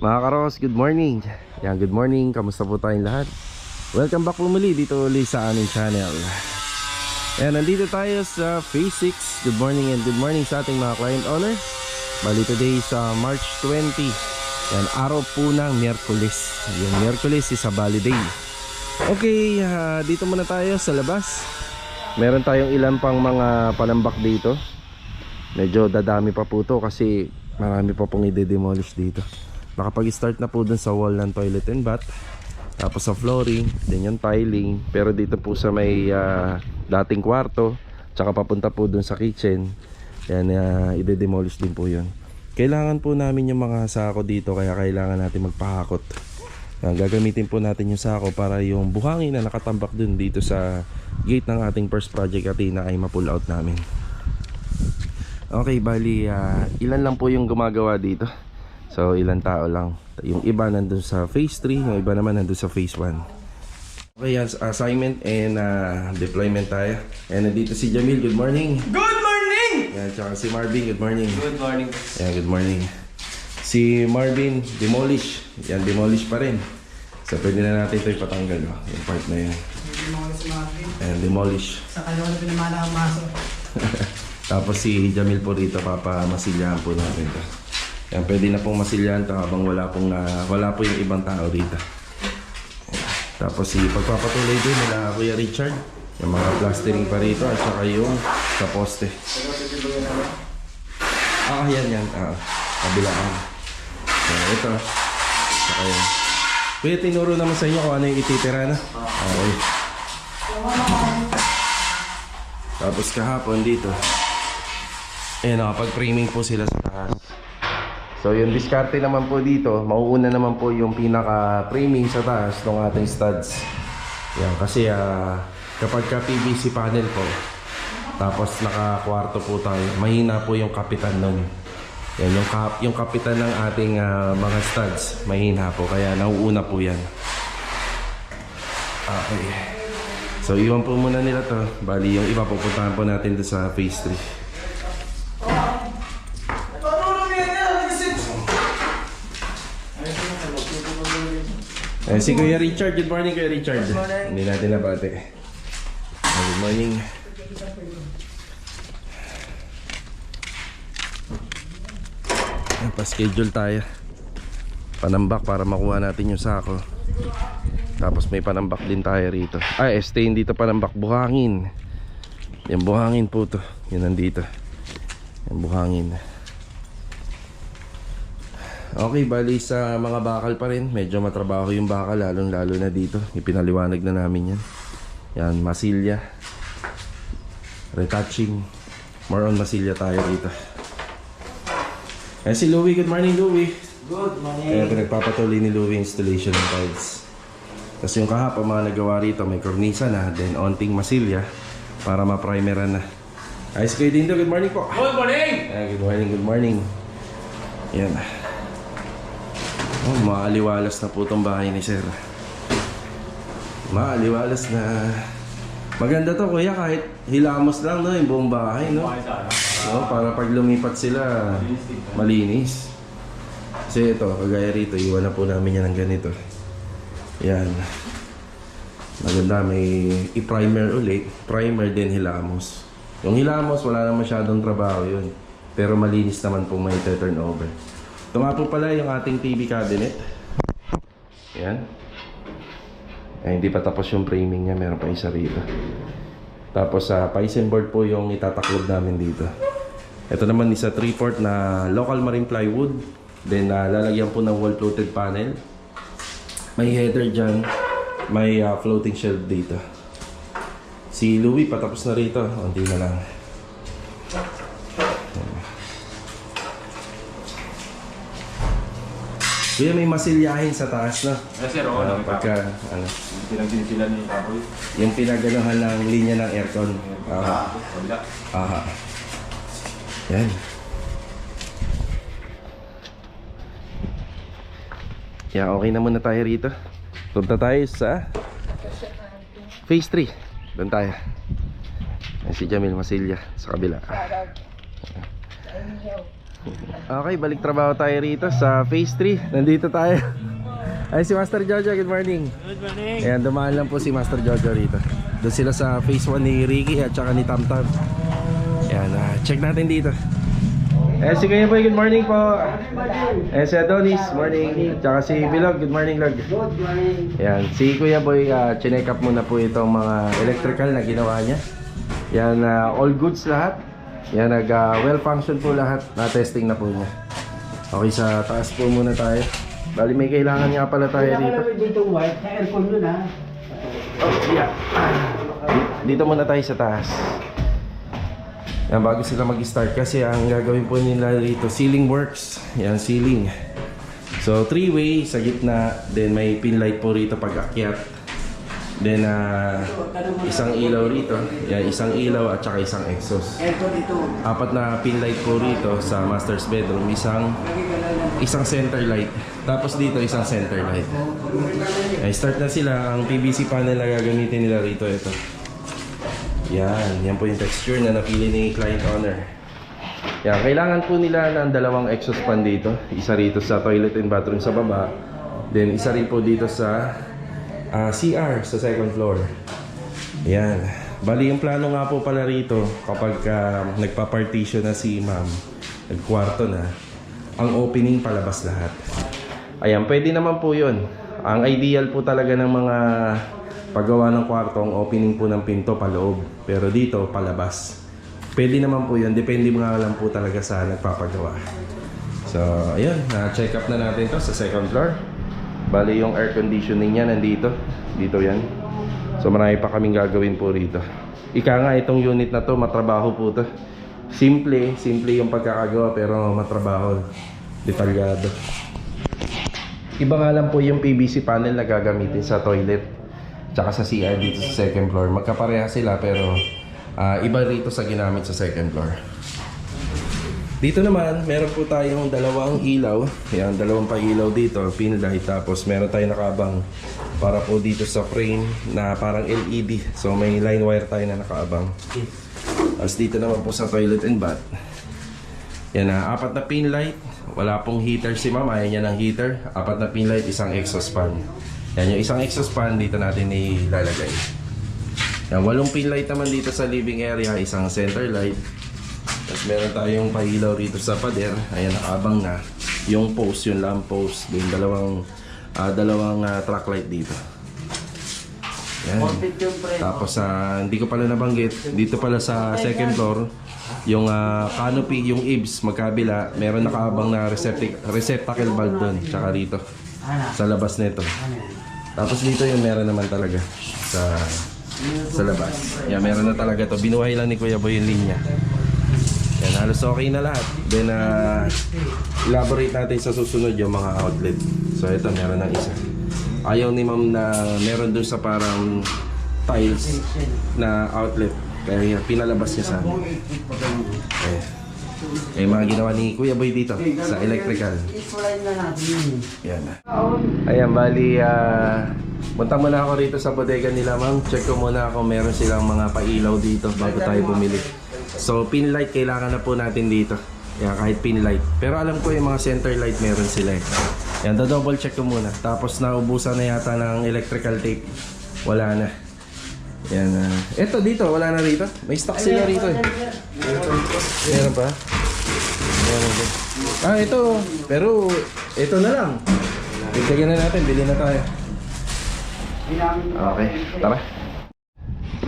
Mga karos, good morning. Yan, good morning. Kamusta po tayong lahat? Welcome back po muli dito ulit sa aming channel. Yan, nandito tayo sa Phase 6. Good morning and good morning sa ating mga client owner. Bali today sa March 20. Yan, araw po ng Miyerkules. Yung Miyerkules is a Bali Day. Okay, ah, dito muna tayo sa labas. Meron tayong ilan pang mga panambak dito. Medyo dadami pa po to kasi marami pa pong i-demolish dito. Nakapag-start na po dun sa wall ng toilet and bath. Tapos sa flooring, din yung tiling. Pero dito po sa may ah, dating kwarto, tsaka papunta po dun sa kitchen, yan, uh, i-demolish din po yun. Kailangan po namin yung mga sako dito kaya kailangan natin magpahakot. Yan, gagamitin po natin yung sako para yung buhangin na nakatambak dun dito sa gate ng ating first project Athena ay ma-pull out namin. Okay, bali ah, ilan lang po yung gumagawa dito. So, ilan tao lang. Yung iba nandun sa phase 3, yung iba naman nandun sa phase 1. Okay, as- assignment and ah, deployment tayo. And nandito si Jamil, good morning. Good morning! Yan, tsaka si Marvin, good morning. Good morning. Yan, good morning. Si Marvin, demolish. Yan, demolish pa rin. So, pwede na natin ito ipatanggal, oh, yung part na yan. Kasi Marvin. Ayan, demolish. Sa ko na pinamana ang maso. Tapos si Jamil po rito, papamasilyahan po natin to. Yan, pwede na pong masilyahan to habang wala pong ah, wala po yung ibang tao dito. Tapos si pagpapatuloy din nila Kuya Richard, yung mga plastering pa rito at saka yung sa poste. Ah, yan yan. Ah, kabilaan. So, ito. Saka yan. Kuya, tinuro naman sa inyo kung ano yung ititira na. Okay. Tapos kahapon dito, eh nakapag-framing po sila sa taas. So yung diskarte naman po dito, mauuna naman po yung pinaka-framing sa taas ng ating studs. Yan, kasi ah, kapag ka PVC panel po, tapos naka-kwarto po tayo, mahina po yung kapitan nun. Yan, yung, kap yung kapitan ng ating ah, mga studs, mahina po, kaya nauuna po yan. Okay. So iwan po muna nila to. Bali yung iba pupuntahan po natin sa phase 3. Eh, si Kuya Richard, good morning Kuya Richard. Good morning. Hindi natin nabate. Good morning. Pa-schedule tayo. Panambak para makuha natin yung sako. Tapos may panambak din tayo rito. Ay, stay dito panambak. Buhangin. Yung buhangin po to. Yun nandito. Yung buhangin. Okay, bali sa mga bakal pa rin. Medyo matrabaho yung bakal, lalong lalo na dito. Ipinaliwanag na namin yan. Yan, masilya. Retouching. More on masilya tayo dito. Eh si Louie, good morning Louie. Good morning. Kaya pinagpapatuloy ni Louie installation ng tiles. Tapos yung kahapon mga nagawa rito, may cornisa na, then onting masilya para ma-primeran na. Ayos kayo din good morning po. Good morning! Ayan, good morning, good morning. Yan. Oh, maaliwalas na po itong bahay ni Sir. Maaliwalas na. Maganda to kuya kahit hilamos lang no, yung buong bahay no. No, para pag lumipat sila malinis. Kasi ito, kagaya rito, iwan na po namin yan ng ganito. Yan. Maganda, may i-primer ulit. Primer din hilamos. Yung hilamos, wala na masyadong trabaho yun. Pero malinis naman po may turnover. Nga po pala yung ating TV cabinet. Yan. Eh, hindi pa tapos yung framing niya, meron pa isa rito. Tapos sa uh, Pisen board po yung itataklob namin dito. Ito naman isa 3-port na local marine plywood. Then uh, lalagyan po ng wall floated panel. May header dyan. May uh, floating shelf dito. Si Louie patapos na rito. Unti na lang. Kuya, may masilyahin sa taas na. Yes sir, oo. Uh, pagka, ano, Pinagsinsila ni Kapoy. yung pinaganohan ng linya ng aircon. Ah, Ah, wala. aha. Yan. Yeah, okay na muna tayo rito. Punta tayo sa Phase 3. Doon tayo. Ayan si Jamil Masilya sa kabila. Okay, balik trabaho tayo rito sa Phase 3. Nandito tayo. Ay, si Master Jojo, good morning. Good morning. Ayan, dumaan lang po si Master Jojo rito. Doon sila sa Phase 1 ni Ricky at saka ni Tam Tam. Ayan, ah, check natin dito. Eh, si Kuya Boy, good morning po. Eh, si Adonis, morning. Tsaka si Bilog, good morning, Log. Good morning. Yan, si Kuya Boy, uh, chinek up muna po itong mga electrical na ginawa niya. Yan, ah, all goods lahat. Yan, nag ah, well function po lahat. Na-testing na po niya. Okay, sa taas po muna tayo. Bali, may kailangan nga pala tayo dito. dito white, sa aircon yun ha. Oh, yeah. Di- Dito muna tayo sa taas. Yan, bago sila mag-start kasi ang gagawin po nila dito, ceiling works. Yan, ceiling. So, three-way sa gitna. Then, may pin light po rito pag akyat. Then, ah, isang ilaw rito. Yan, isang ilaw at saka isang exhaust. Apat na pin light po rito sa master's bedroom. Isang isang center light. Tapos dito isang center light. Ay, start na sila. Ang PVC panel na gagamitin nila rito ito. Yan, yan po yung texture na napili ni client owner. Yan, kailangan po nila ng dalawang exhaust fan dito. Isa rito sa toilet and bathroom sa baba. Then isa rin po dito sa ah, CR sa second floor. Yan. Bali yung plano nga po pala rito kapag ah, nagpa-partition na si ma'am, nagkwarto na, ang opening palabas lahat. Ayan, pwede naman po yun. Ang ideal po talaga ng mga paggawa ng kwarto, ang opening po ng pinto paloob. Pero dito, palabas. Pwede naman po yun. Depende nga lang po talaga sa nagpapagawa. So, ayun. Na-check up na natin to sa second floor. Bali yung air conditioning niya nandito. Dito yan. So marami pa kaming gagawin po rito. Ika nga itong unit na to, matrabaho po to. Simple, simple yung pagkakagawa pero matrabaho. Detalyado. Iba nga lang po yung PVC panel na gagamitin sa toilet. Tsaka sa CR dito sa second floor. Magkapareha sila pero ah, iba rito sa ginamit sa second floor. Dito naman, meron po tayong dalawang ilaw. Yan, dalawang pa ilaw dito, pin light. Tapos meron tayong nakabang para po dito sa frame na parang LED. So may line wire tayo na nakaabang. Tapos dito naman po sa toilet and bath. Yan na, apat na pin light. Wala pong heater si ma'am, ayaw niya ng heater. Apat na pin light, isang exhaust fan. Yan, yung isang exhaust fan dito natin ilalagay. Yan, walong pin light naman dito sa living area, isang center light. Tapos meron tayong pailaw rito sa pader. Ayan, nakabang na. Yung post, yung lamp post. Then dalawang, ah, dalawang ah, track light dito. Yan. yung. Tapos sa hindi ko pala nabanggit, dito pala sa second floor, yung ah, canopy, yung eaves magkabila, meron nakaabang na receptac receptacle valve doon, tsaka rito sa labas nito. Tapos dito yung meron naman talaga sa sa labas. Yan, meron na talaga to. Binuhay lang ni Kuya Boy yung linya. Halos okay na lahat. Then, uh, elaborate natin sa susunod yung mga outlet. So, ito, meron ng isa. Ayaw ni ma'am na meron dun sa parang tiles na outlet. Kaya pinalabas niya sa amin. Eh, eh, mga ginawa ni Kuya Boy dito sa electrical. Yan. Ayan, bali, ah, punta muna ako rito sa bodega nila, ma'am. Check ko muna kung meron silang mga pailaw dito bago tayo bumili. So, pin light kailangan na po natin dito. Yan, kahit pin light. Pero alam ko yung mga center light meron sila eh. Yan, double check ko muna. Tapos naubusan na yata ng electrical tape. Wala na. Yan. ah. eto dito, wala na rito. May stock sila rito eh. Meron pa? Meron. Ah, ito. Pero, ito na lang. Bigyan na natin, bili na tayo. Okay, tara.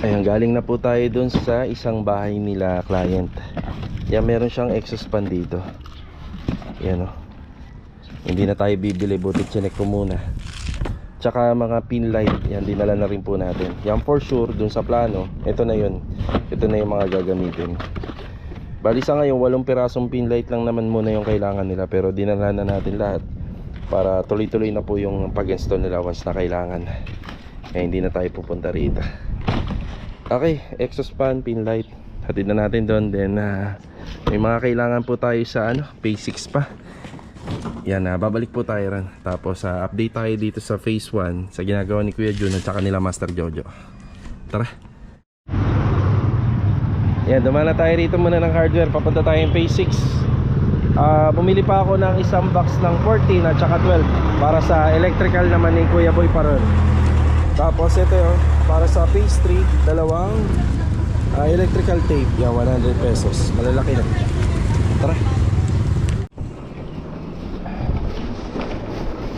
Ayan, galing na po tayo dun sa isang bahay nila client. Yan, meron siyang exhaust fan dito. Yan o. Hindi na tayo bibili, buti chinek ko muna. Tsaka mga pin light, yan, dinala na rin po natin. Yan for sure, dun sa plano, ito na yun. Ito na yung mga gagamitin. Bali sa ngayon, walong pirasong pin light lang naman muna yung kailangan nila. Pero dinala na natin lahat para tuloy-tuloy na po yung pag-install nila once na kailangan. Kaya hindi na tayo pupunta rito. Okay, exhaust fan, pin light. Hatid na natin doon. Then, ah, may mga kailangan po tayo sa ano, basics pa. Yan na, babalik po tayo ran. Tapos, ah, update tayo dito sa phase 1 sa ginagawa ni Kuya Jun at saka nila Master Jojo. Tara! Yan, dumaan na tayo rito muna ng hardware. Papunta tayo yung phase 6. Ah, bumili pa ako ng isang box ng 14 at saka 12 para sa electrical naman ni Kuya Boy Paron. Tapos ito yun, para sa pastry, dalawang ah, electrical tape. Yan, 100 pesos. Malalaki na. Tara.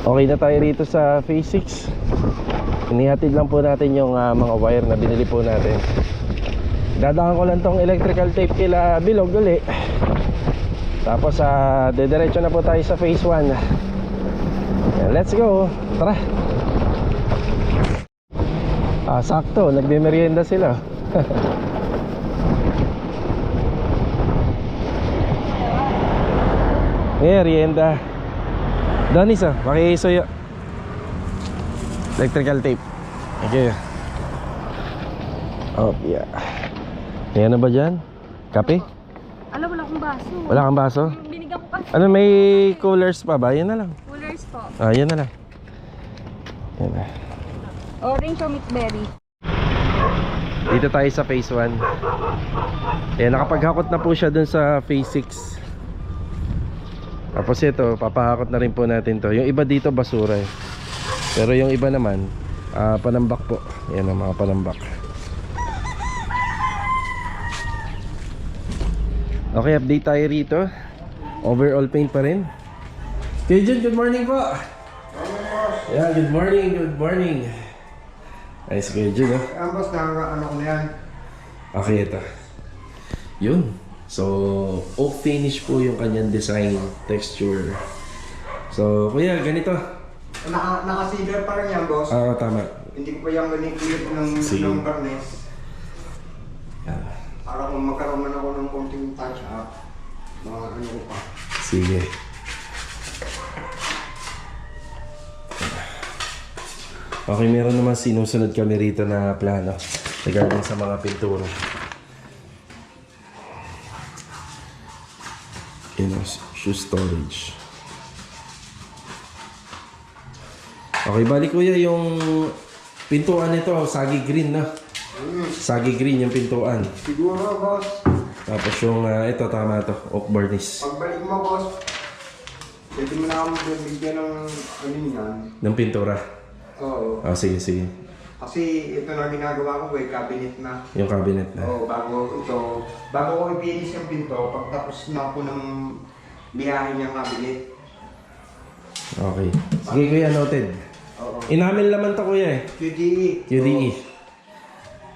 Okay na tayo rito sa phase 6. Inihatid lang po natin yung ah, mga wire na binili po natin. Dadaan ko lang tong electrical tape kila Bilog uli. Tapos sa dediretso na po tayo sa phase 1. Yan, Let's go. Tara. Ah, sakto, nagme-merienda sila. Merienda. Danis ah, pakisuyo. Electrical tape. You. Oh, yeah. Yan na ba dyan? Kape? Alam, wala akong baso. Wala kang baso? Binigyan ko kasi. Ano, may coolers pa ba? Yan na lang. Coolers po. Ah, yan na lang. Yan na. Orange o mixed berry. Dito tayo sa phase 1. Ayan, nakapaghakot na po siya dun sa phase 6. Tapos ito, papahakot na rin po natin to. Yung iba dito basura eh. Pero yung iba naman, ah, panambak po. Yan ang mga panambak. Okay, update tayo rito. Overall paint pa rin. Kuya Jun, good morning po. Yeah, good morning, good morning. Nice Kuya Jun, oh. Ang boss, na ano ko na yan. Okay, ito. Yun. So, oak finish po yung kanyang design, texture. So, kuya, ganito. Naka, naka-silver pa rin yan, boss. Ah, tama. Hindi ko pa yung manikilit ng, Sige. ng garnes. Yan. Para kung magkaroon man ako ng konting touch up, mga ano ko pa. Sige. Okay, meron naman sinusunod kami rito na plano regarding sa mga pintura. You know, shoe storage. Okay, balik kuya yung pintuan nito, sagi green na. Sagi green yung pintuan. Siguro, boss, Tapos yung ah, ito tama to, oak varnish pagbalik mo, boss, pwede mo na akong bigyan ng ano yan. ng pintura. Oo. Ah, sige, sige. Kasi ito na ginagawa ko, eh, cabinet na. Yung cabinet na. Oo, bago ito, bago ko i-finish yung pinto, pagtapos na ako ng biyahe niyang cabinet. Okay. Sige kuya, noted. Oo. Inamin naman to kuya eh. QDE. QDE. Oo.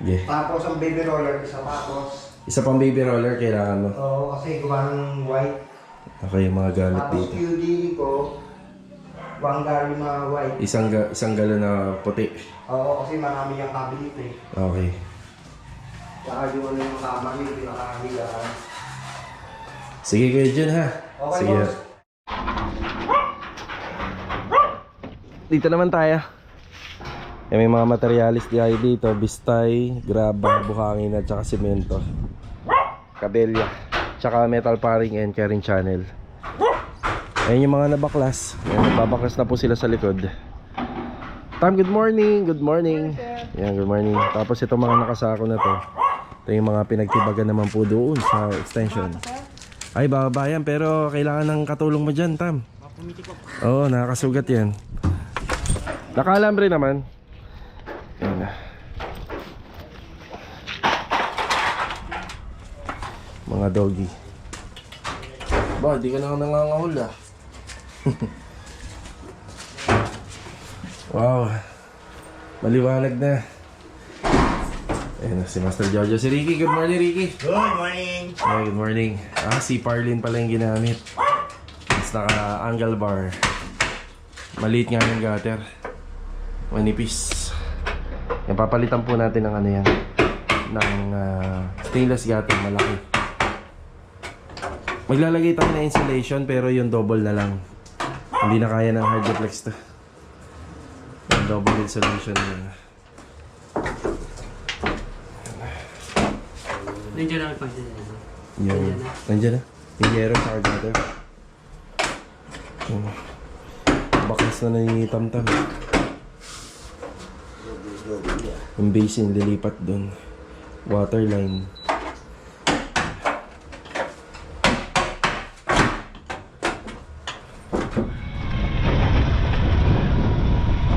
Yeah. Tapos ang baby roller, sapatos. Isa pang baby roller kailangan mo. Oo, kasi gawa ng white. Okay, yung mga gamit Tapos dito. QDE ko, Wangari na white. Isang ga isang galon na puti. Oo, kasi marami yung cabinet eh. Okay. Saka yung ano yung kama niyo, pinakahigaan. Sige kuya Jun ha. Okay, Sige. boss. Dito naman tayo. Eh, may mga materialis di tayo dito. Bistay, graba, buhangin at saka simento. Kabelya. Tsaka metal paring and carrying channel. Ayun yung mga nabaklas. Ayan, nagbabaklas na po sila sa likod. Tam, good morning. Good morning. Yan, good morning. Tapos itong mga nakasako na to. Ito yung mga pinagtibagan naman po doon sa extension. Ay, bababa yan. Pero kailangan ng katulong mo dyan, Tam. Oo, nakakasugat yan. Nakalam rin naman. Yan na. Mga doggy. Ba, di ka na nangangahul ah. wow. Maliwanag na. Ayan na si Master Jojo. Si Ricky. Good morning, Ricky. Good morning! Hi, good morning. Ah, si Parlin pala yung ginamit. Mas naka-angle bar. Maliit nga yung gutter. Manipis. Yan, papalitan po natin ng ano yan. Ng ah, stainless gutter, malaki. Maglalagay tayo ng insulation pero yung double na lang. Hindi na kaya ng harduplex to. Yung double insulation na. Nandiyan na pa siya. Yan. Nandiyan na. Yung yero sa gutter. Yan. Bakas na nangingitam-tam. Yung basin lilipat doon. Water line.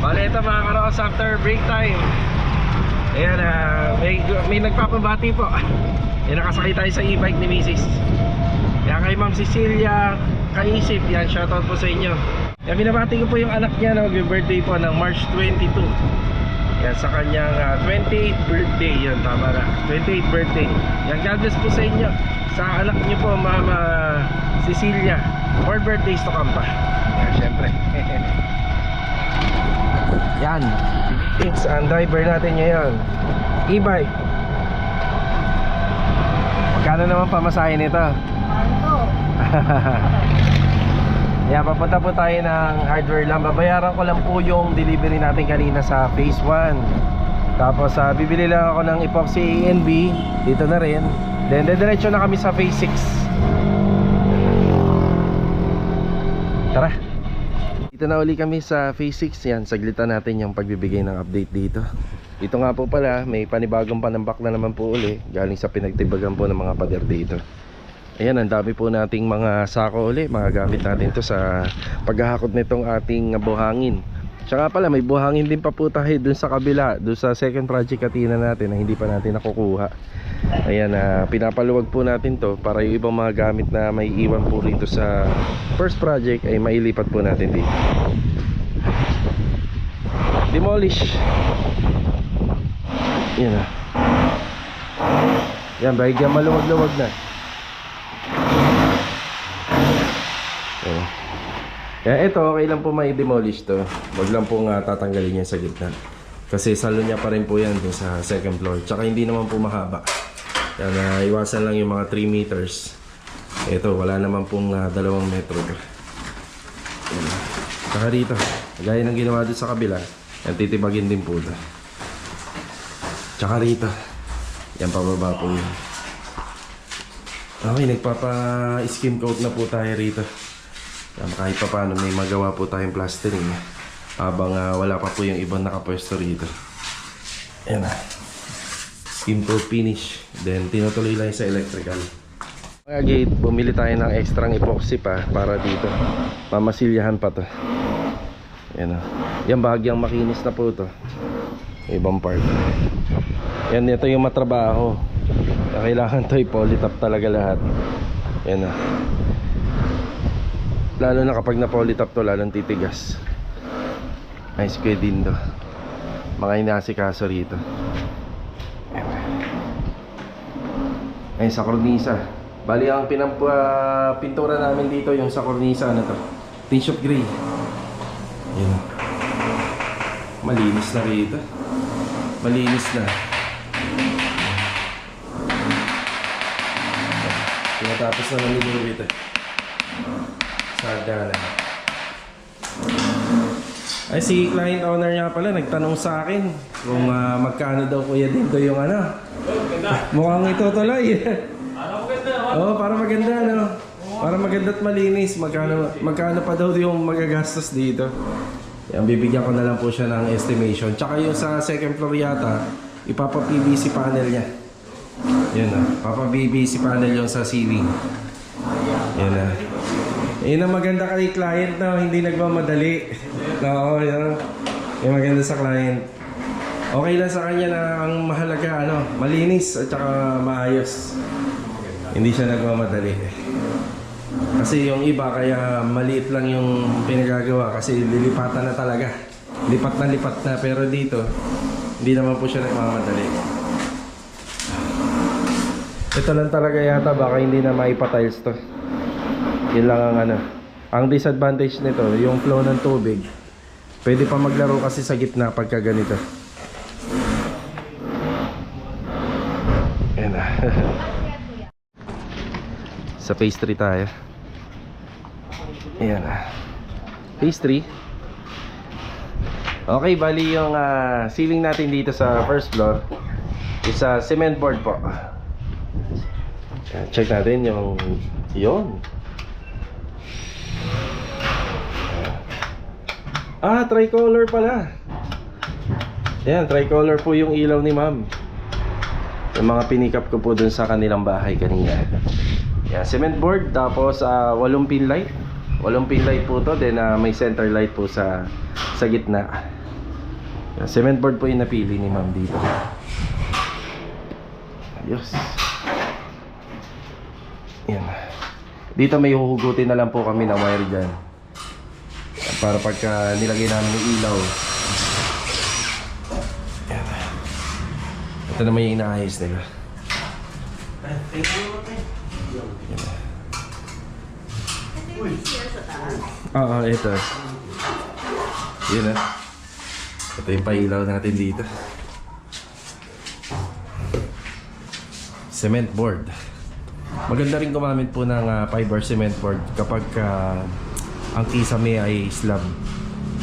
Bale, ito mga karoos after break time. Ayan, ah, may, may nagpapabati po. Yan, nakasakay tayo sa e-bike ni Mrs. Yan kay Ma'am Cecilia Kaisip, yan, shoutout po sa inyo. Yan, binabati ko po yung anak niya na mag-birthday po ng March 22. Yan, sa kanyang ah, 28th birthday, yun, tama na. 28th birthday. Yan, God bless po sa inyo. Sa anak niyo po, Mama Cecilia. More birthdays to come pa. Yan, syempre. Yan. It's ang driver natin ngayon. E-bike. Magkano naman pamasahe nito? Yan, papunta po tayo ng hardware lang. Babayaran ko lang po yung delivery natin kanina sa phase 1. Tapos ah, bibili lang ako ng epoxy ANB. Dito na rin. Then diretso na kami sa phase 6. Tara. Dito na uli kami sa phase 6 yan. Saglitan natin yung pagbibigay ng update dito. Ito nga po pala, may panibagong panambak na naman po uli. Galing sa pinagtibagan po ng mga pader dito. Ayan, ang dami po nating mga sako uli. Mga gamit natin to sa paghahakot nitong ating buhangin. Tsaka pala, may buhangin din pa po tayo dun sa kabila. Dun sa second project katina natin na hindi pa natin nakukuha. Ayan, ah, pinapaluwag po natin to para yung ibang mga gamit na may iwan po rito sa first project ay mailipat po natin dito. Demolish. Yan ah. Yan, bahigyan maluwag-luwag na. Ayan. Kaya ito, okay lang po may demolish to. Wag lang pong ah, tatanggalin yan sa gitna. Kasi salo niya pa rin po yan dun sa second floor. Tsaka hindi naman po mahaba. Kaya na iwasan lang yung mga 3 meters. Ito, wala naman pong ah, dalawang metro. Tsaka dito, gaya ng ginawa doon sa kabila, yan titibagin din po to. Tsaka rito, yan pababa po yun. Okay, nagpapa-skim coat na po tayo rito. Um, kahit pa paano may magawa po tayong plastering eh. habang ah, wala pa po yung ibang nakapwesto rito. Ayan na. Skim coat finish. Then tinutuloy lang sa electrical. Mga gate, bumili tayo ng extra epoxy pa para dito. Mamasilyahan pa to. Ayan o. Yan bahagyang makinis na po to. Ibang part. Yan, ito yung matrabaho. Kailangan to i-polytop talaga lahat. Yan na. Lalo na kapag na-polytop to, lalong titigas. Nice kuya din to. Mga inasikaso rito. Ay, sa kornisa. Bali ang pinampa pintura namin dito yung sa kornisa ano to. Tin shop gray. Yan. Malinis na rito. Malinis na. Tinatapos na ng nilulubit eh. Sada na. Ay, si client owner niya pala nagtanong sa akin kung ah, magkano daw kuya dito yung ano. Mukhang ito tuloy. Oo, para maganda no. Para maganda at malinis, magkano magkano pa daw yung magagastos dito. Yan, bibigyan ko na lang po siya ng estimation. Tsaka yung sa second floor yata, ipapa-PVC panel niya. Yan na, papa-PVC panel yung sa ceiling. Yan na. Yun ang maganda kay client na hindi nagmamadali. Oo, yan. Yung maganda sa client. Okay lang sa kanya na ang mahalaga, ano, malinis at saka maayos. Hindi siya nagmamadali. Kasi yung iba kaya maliit lang yung pinagagawa kasi lilipatan na talaga. Lipat na lipat na pero dito hindi naman po siya nagmamadali. Ito lang talaga yata baka hindi na maipatiles to. Yun lang ang ano. Ang disadvantage nito, yung flow ng tubig. Pwede pa maglaro kasi sa gitna pagka ganito. Ayan na. sa 3 tayo. Ayan na. 3. Okay, bali yung ah, ceiling natin dito sa first floor is a cement board po. Check natin yung yun. Ah, tricolor pala. Ayan, tricolor po yung ilaw ni ma'am. Yung mga pinikap ko po dun sa kanilang bahay kanina. Yeah, cement board tapos ah, walong pin light. Walong pin light po to, then ah, may center light po sa sa gitna. Cement board po yung napili ni ma'am dito. Ayos. Yan. Dito may huhugutin na lang po kami ng wire dyan. Para pagka nilagay namin yung ilaw. Ito naman yung inaayos nila. Oo, ito. Yun na. Ito yung pailaw natin dito. Cement board. Maganda rin gumamit po ng ah, fiber cement board kapag ah, ang kisame ay slab.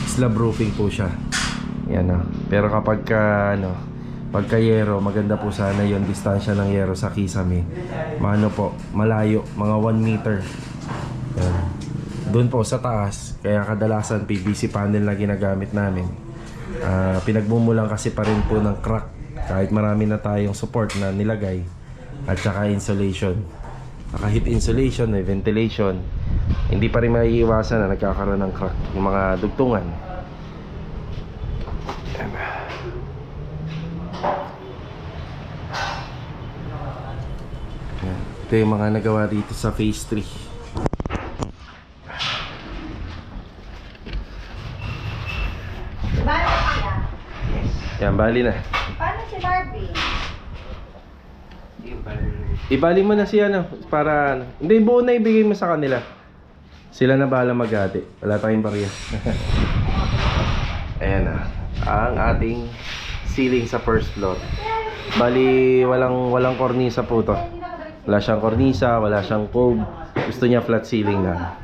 Slab roofing po siya. Yan na. Pero kapag ka, ano, pagka yero, maganda po sana yon distansya ng yero sa kisame. Maano po, malayo, mga 1 meter. Yan. Doon po sa taas, kaya kadalasan PVC panel na ginagamit namin. Ah, pinagmumulang kasi pa rin po ng crack kahit marami na tayong support na nilagay at saka insulation. Kahit insulation, may ventilation, hindi pa rin maiiwasan na nagkakaroon ng crack yung mga dugtungan. Yan. Yan. Ito yung mga nagawa dito sa phase 3. Paano kaya? Yan, bali na. Paano si Barbie? Ibali mo na siya ano, para ano. Hindi, buo na ibigay mo sa kanila. Sila na bahala maghati. Wala tayong bariya. Ayan na. Ang ating ceiling sa first floor. Bali, walang walang kornisa po to. Wala siyang kornisa, wala siyang cove. Gusto niya flat ceiling na.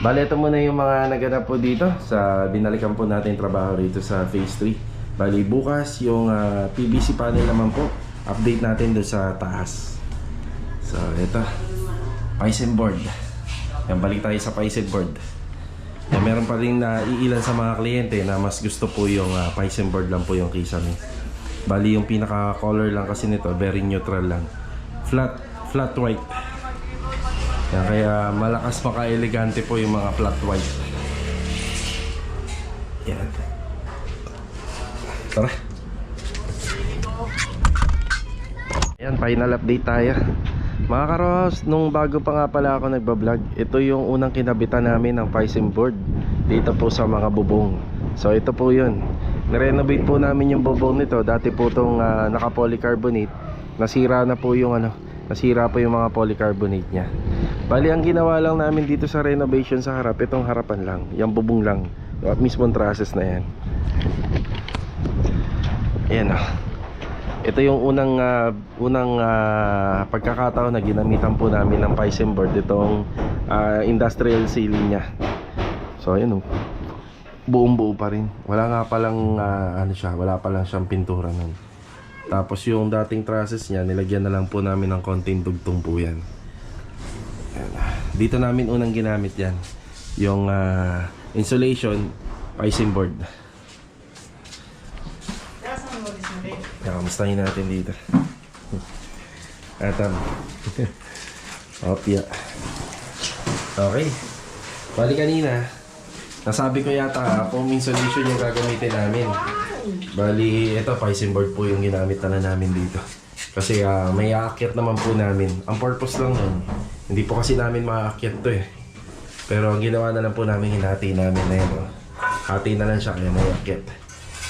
Bali, ito muna yung mga naganap po dito sa binalikan po natin trabaho rito sa phase 3. Bali, bukas yung ah, PVC panel naman po. Update natin doon sa taas. So, ito. Pisen board. Yan, balik tayo sa Pisen board. Yan, meron pa rin na iilan sa mga kliyente na mas gusto po yung uh, Pisen board lang po yung kisame. Bali, yung pinaka-color lang kasi nito, very neutral lang. Flat, flat white. Yan, kaya malakas maka-elegante po yung mga flat white. Yan. Tara. Ayan, final update tayo. Mga karos, nung bago pa nga pala ako nagbablog, ito yung unang kinabitan namin ng Pisen board dito po sa mga bubong. So ito po yun. Nirenovate po namin yung bubong nito. Dati po itong uh, naka-polycarbonate. Nasira na po yung ano, nasira po yung mga polycarbonate niya. Bali, ang ginawa lang namin dito sa renovation sa harap, itong harapan lang, yung bubong lang. Mismong trusses na yan. Ayan o. Ito yung unang ah, unang ah, pagkakataon na ginamitan po namin ng Pisen board itong ah, industrial ceiling niya. So ayun oh. Buong buo pa rin. Wala nga palang ah, ano siya, wala pa lang siyang pintura nun. Tapos yung dating trusses niya, nilagyan na lang po namin ng konting dugtong po yan. Ayan. Dito namin unang ginamit yan. Yung ah, insulation Pisen board. Kaya kamustahin natin dito. At um, Opya. Okay. Bali kanina, nasabi ko yata foam insulation yung gagamitin namin. Bali, ito, Pisen board po yung ginamit na namin dito. Kasi ah, may aakyat naman po namin. Ang purpose lang nun, hindi po kasi namin maaakyat to eh. Pero ang ginawa na lang po namin, hinati namin na yun. oh. Hati na lang siya, kaya naiakyat.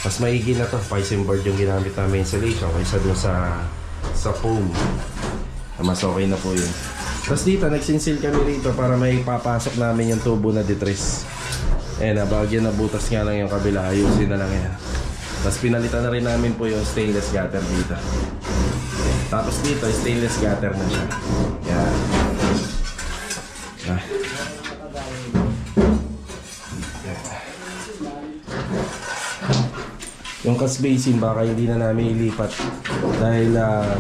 Mas maigi na to, Pisen board yung ginamit namin insulation kaysa dun sa sa foam. Mas okay na po yun. Tapos dito, nagsinsil kami rito para may papasok namin yung tubo na detress. Eh, nabagyan na butas nga lang yung kabila. Ayusin na lang yan. Tapos pinalitan na rin namin po yung stainless gutter dito. Tapos dito, stainless gutter na siya. Yan. Ah. Yung cast basin baka hindi na namin ilipat dahil ah,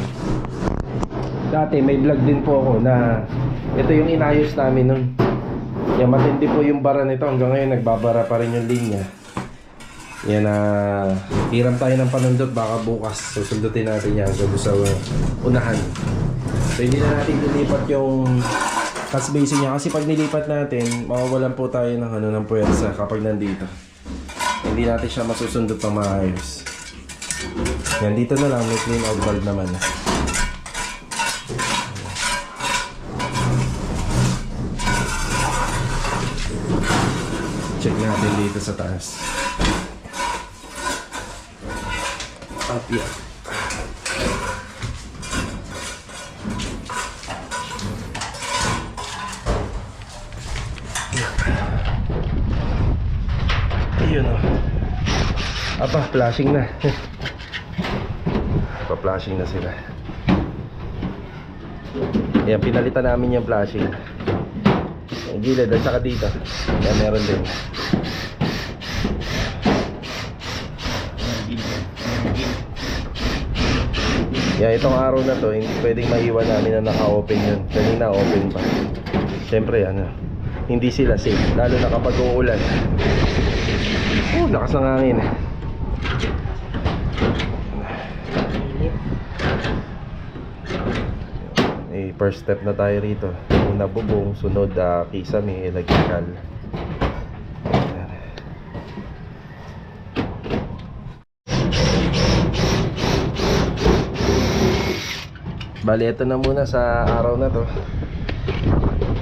dati may vlog din po ako na ito yung inayos namin nun. Yan matindi po yung bara nito hanggang ngayon nagbabara pa rin yung linya. Yan na hiram tayo ng panundot baka bukas susundutin natin yan hanggang sa uh, unahan. So hindi na natin lilipat yung cast basin niya kasi pag nilipat natin mawawalan po tayo ng ano ng puwersa kapag nandito. Hindi natin siya masusundot ng maayos. Yan, dito na lang, may clean out valve naman. Check natin dito sa taas. Up yan. Aba, flashing na. Pa-flashing na sila. Ayan, pinalitan namin yung flashing. Ang gilid at saka dito. Ayan, meron din. Yan, itong araw na to, hindi pwedeng maiwan namin na naka-open yun. Kanina open pa. Siyempre, ano, hindi sila safe. Lalo na kapag uulan. Oh, lakas ng hangin. First step na tayo rito. Una bubong, sunod uh, kisame, electrical. Bali, ito na muna sa araw na to.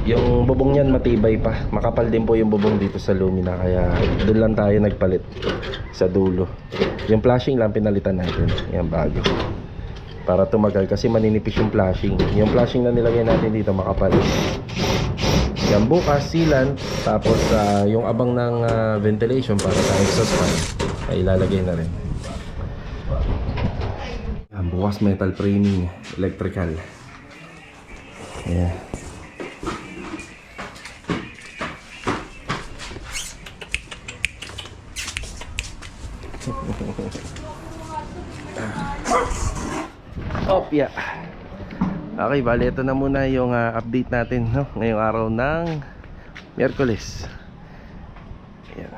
Yung bubong niyan matibay pa. Makapal din po yung bubong dito sa Lumina kaya doon lang tayo nagpalit sa dulo. Yung flashing lang pinalitan natin. Yan bago. Para tumagal kasi maninipis yung flashing. Yung flashing na nilagay natin dito makapal. Yan bukas sealant tapos ah, yung abang ng ah, ventilation para sa exhaust fan ay ilalagay na rin. Yan bukas metal framing electrical. Yeah. Opya. Okay, bali ito na muna yung ah, update natin no? ngayong araw ng Miyerkules. Ayan.